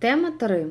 Тема 3.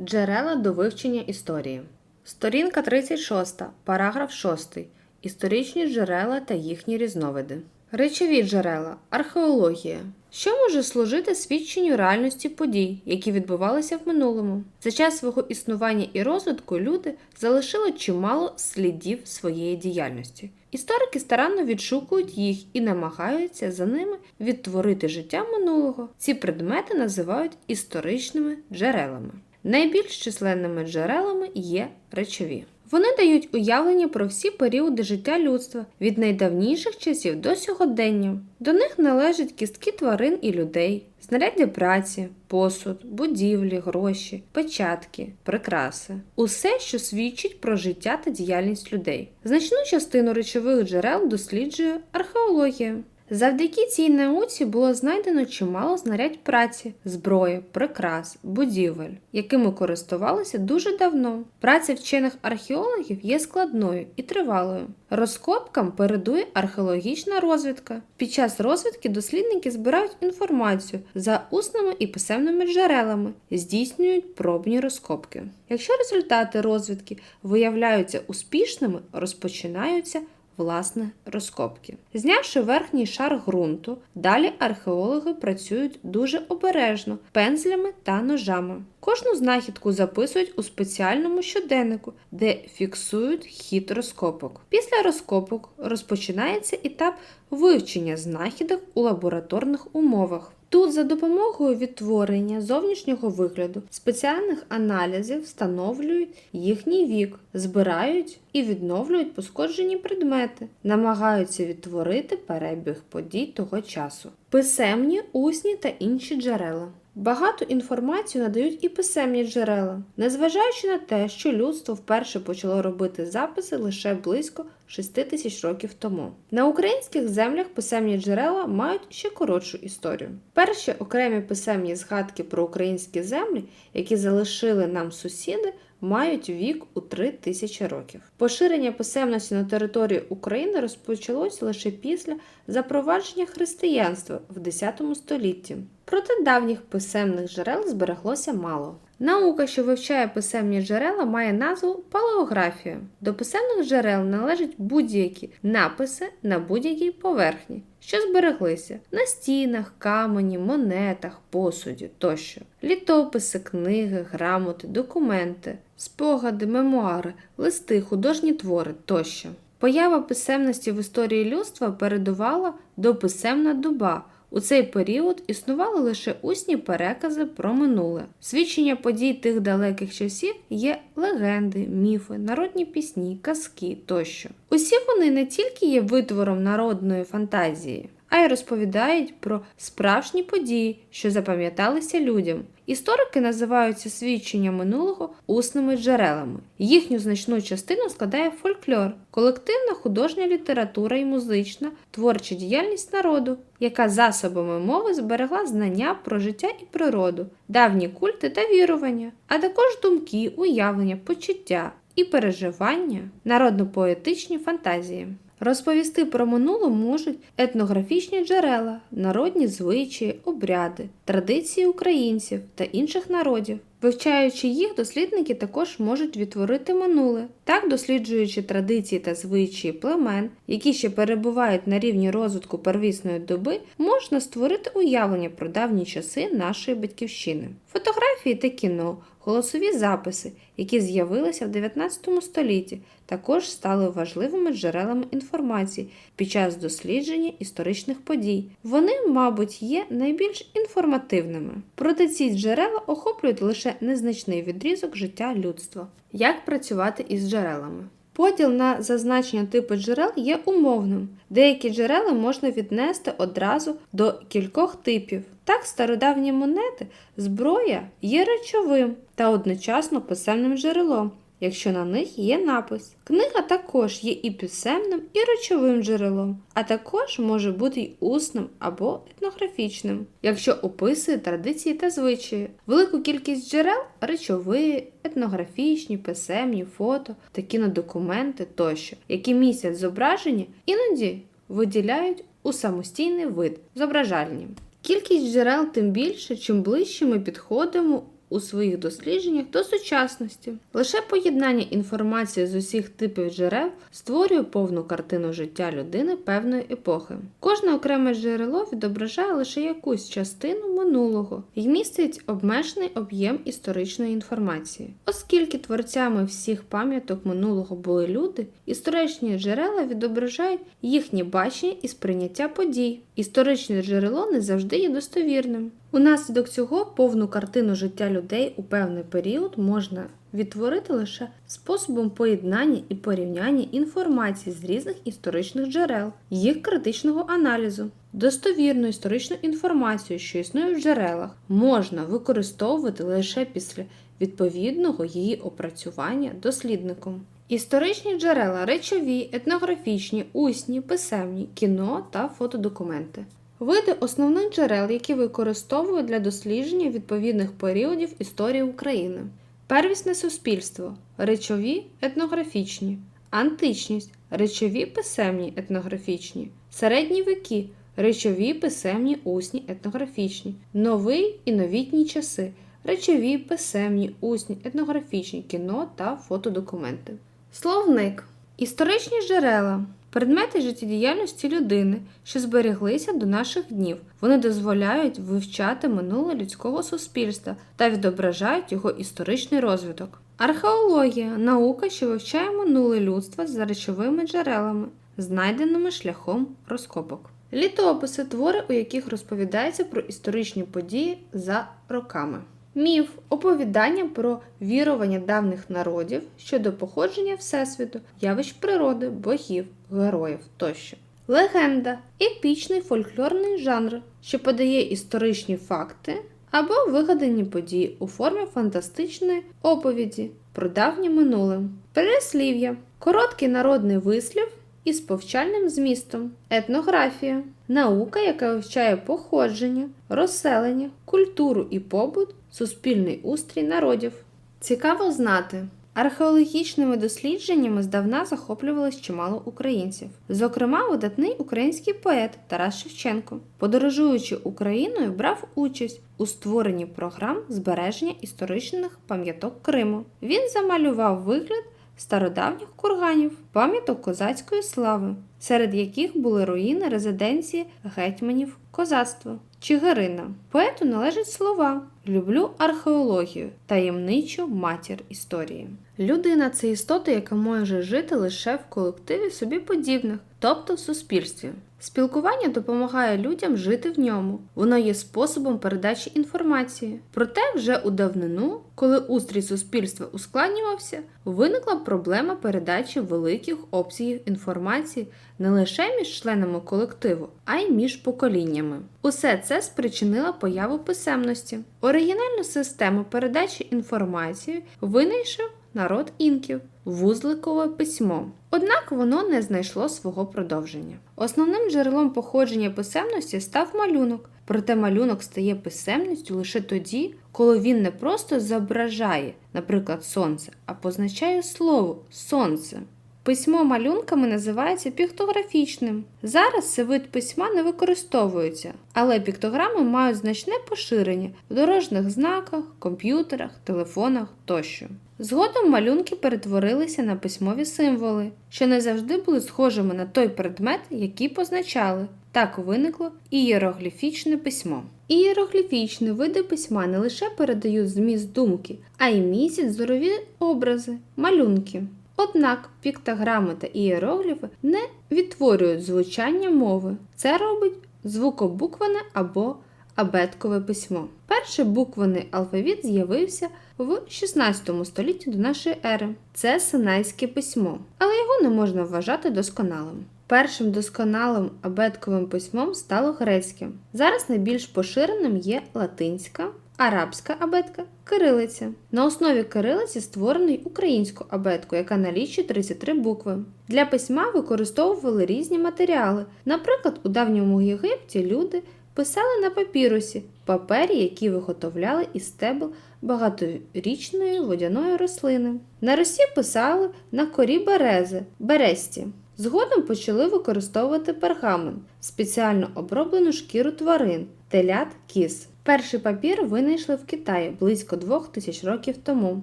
Джерела до вивчення історії. Сторінка 36, параграф 6. Історичні джерела та їхні різновиди. Речові джерела. Археологія. Що може служити свідченню реальності подій, які відбувалися в минулому? За час свого існування і розвитку люди залишили чимало слідів своєї діяльності. Історики старанно відшукують їх і намагаються за ними відтворити життя минулого. Ці предмети називають історичними джерелами. Найбільш численними джерелами є речові. Вони дають уявлення про всі періоди життя людства від найдавніших часів до сьогодення. До них належать кістки тварин і людей, знаряддя праці, посуд, будівлі, гроші, печатки, прикраси усе, що свідчить про життя та діяльність людей. Значну частину речових джерел досліджує археологія. Завдяки цій науці було знайдено чимало знарядь праці, зброї, прикрас, будівель, якими користувалися дуже давно. Праця вчених археологів є складною і тривалою. Розкопкам передує археологічна розвідка. Під час розвідки дослідники збирають інформацію за усними і писемними джерелами, здійснюють пробні розкопки. Якщо результати розвідки виявляються успішними, розпочинаються власне розкопки. Знявши верхній шар ґрунту, далі археологи працюють дуже обережно пензлями та ножами. Кожну знахідку записують у спеціальному щоденнику, де фіксують хід розкопок. Після розкопок розпочинається етап вивчення знахідок у лабораторних умовах. Тут за допомогою відтворення зовнішнього вигляду спеціальних аналізів встановлюють їхній вік, збирають і відновлюють пошкоджені предмети, намагаються відтворити перебіг подій того часу. Писемні, усні та інші джерела. Багато інформацію надають і писемні джерела, незважаючи на те, що людство вперше почало робити записи лише близько 6 тисяч років тому. На українських землях писемні джерела мають ще коротшу історію. Перші окремі писемні згадки про українські землі, які залишили нам сусіди, мають вік у 3 тисячі років. Поширення писемності на території України розпочалось лише після запровадження християнства в X столітті. Проте давніх писемних джерел збереглося мало. Наука, що вивчає писемні джерела, має назву палеографія. До писемних джерел належать будь-які написи на будь-якій поверхні, що збереглися на стінах, камені, монетах, посуді тощо, літописи, книги, грамоти, документи, спогади, мемуари, листи, художні твори тощо. Поява писемності в історії людства передувала до писемна доба. У цей період існували лише усні перекази про минуле. Свідчення подій тих далеких часів є легенди, міфи, народні пісні, казки тощо. Усі вони не тільки є витвором народної фантазії, а й розповідають про справжні події, що запам'яталися людям. Історики називають ці свідчення минулого усними джерелами. Їхню значну частину складає фольклор, колективна художня література і музична, творча діяльність народу, яка засобами мови зберегла знання про життя і природу, давні культи та вірування, а також думки, уявлення, почуття і переживання, народно-поетичні фантазії. Розповісти про минуле можуть етнографічні джерела, народні звичаї, обряди, традиції українців та інших народів. Вивчаючи їх, дослідники також можуть відтворити минуле, так досліджуючи традиції та звичаї племен, які ще перебувають на рівні розвитку первісної доби, можна створити уявлення про давні часи нашої батьківщини. Фотографії та кіно, голосові записи, які з'явилися в 19 столітті, також стали важливими джерелами інформації під час дослідження історичних подій. Вони, мабуть, є найбільш інформативними. Проте ці джерела охоплюють лише незначний відрізок життя людства. Як працювати із джерелами? Поділ на зазначення типу джерел є умовним. Деякі джерела можна віднести одразу до кількох типів. Так, стародавні монети, зброя є речовим та одночасно писемним джерелом, якщо на них є напис. Книга також є і писемним, і речовим джерелом, а також може бути й усним або етнографічним, якщо описує традиції та звичаї. Велику кількість джерел речові, етнографічні, писемні, фото та кінодокументи тощо, які містять зображення, іноді виділяють у самостійний вид зображальні. Кількість джерел тим більше, чим ближче ми підходимо у своїх дослідженнях до сучасності. Лише поєднання інформації з усіх типів джерел створює повну картину життя людини певної епохи. Кожне окреме джерело відображає лише якусь частину минулого і містить обмежений об'єм історичної інформації. Оскільки творцями всіх пам'яток минулого були люди, історичні джерела відображають їхнє бачення і сприйняття подій. Історичне джерело не завжди є достовірним. Унаслідок цього повну картину життя людей у певний період можна відтворити лише способом поєднання і порівняння інформації з різних історичних джерел, їх критичного аналізу. Достовірну історичну інформацію, що існує в джерелах, можна використовувати лише після відповідного її опрацювання дослідником. Історичні джерела речові, етнографічні, усні, писемні, кіно та фотодокументи. Види основних джерел, які використовують для дослідження відповідних періодів історії України. Первісне суспільство речові етнографічні, античність речові писемні етнографічні, середні віки речові писемні усні етнографічні, новий і новітні часи речові писемні усні етнографічні кіно та фотодокументи. Словник історичні джерела. Предмети життєдіяльності людини, що збереглися до наших днів, вони дозволяють вивчати минуле людського суспільства та відображають його історичний розвиток. Археологія наука, що вивчає минуле людства за речовими джерелами, знайденими шляхом розкопок. Літописи твори, у яких розповідається про історичні події за роками. Міф оповідання про вірування давніх народів щодо походження Всесвіту, явищ природи, богів, героїв тощо. Легенда епічний фольклорний жанр, що подає історичні факти або вигадані події у формі фантастичної оповіді про давнє минуле. Переслів'я короткий народний вислів із повчальним змістом, етнографія, наука, яка вивчає походження, розселення, культуру і побут, суспільний устрій народів. Цікаво знати. Археологічними дослідженнями здавна захоплювалось чимало українців, зокрема, видатний український поет Тарас Шевченко, подорожуючи Україною, брав участь у створенні програм збереження історичних пам'яток Криму. Він замалював вигляд стародавніх курганів, пам'яток козацької слави, серед яких були руїни резиденції гетьманів козацтва. Чигирина. Поету належать слова Люблю археологію, таємничу матір історії. Людина це істота, яка може жити лише в колективі собі подібних, тобто в суспільстві. Спілкування допомагає людям жити в ньому, воно є способом передачі інформації. Проте вже у давнину, коли устрій суспільства ускладнювався, виникла проблема передачі великих обсягів інформації не лише між членами колективу, а й між поколіннями. Усе це спричинило появу писемності. Оригінальну систему передачі інформації винайшов народ інків вузликове письмо. Однак воно не знайшло свого продовження. Основним джерелом походження писемності став малюнок, проте малюнок стає писемністю лише тоді, коли він не просто зображає, наприклад, сонце, а позначає слово сонце. Письмо малюнками називається піктографічним. Зараз цей вид письма не використовується, але піктограми мають значне поширення в дорожніх знаках, комп'ютерах, телефонах тощо. Згодом малюнки перетворилися на письмові символи, що не завжди були схожими на той предмет, який позначали. Так виникло ієрогліфічне письмо. Ієрогліфічні види письма не лише передають зміст думки, а й містять зорові образи, малюнки. Однак піктограми та ієрогліфи не відтворюють звучання мови. Це робить звукобуквене або абеткове письмо. Перший буквений алфавіт з'явився в 16 столітті до нашої ери. Це синайське письмо, але його не можна вважати досконалим. Першим досконалим абетковим письмом стало грецьке. Зараз найбільш поширеним є латинська, арабська абетка, кирилиця. На основі кирилиці створений українську абетку, яка налічує 33 букви. Для письма використовували різні матеріали. Наприклад, у давньому Єгипті люди писали на папірусі, папері, які виготовляли із стебел багаторічної водяної рослини. На Росі писали на корі берези, бересті. Згодом почали використовувати пергамент, спеціально оброблену шкіру тварин, телят, кіз. Перший папір винайшли в Китаї близько двох тисяч років тому.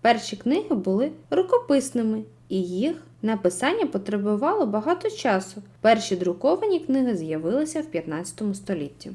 Перші книги були рукописними, і їх написання потребувало багато часу. Перші друковані книги з'явилися в 15 столітті.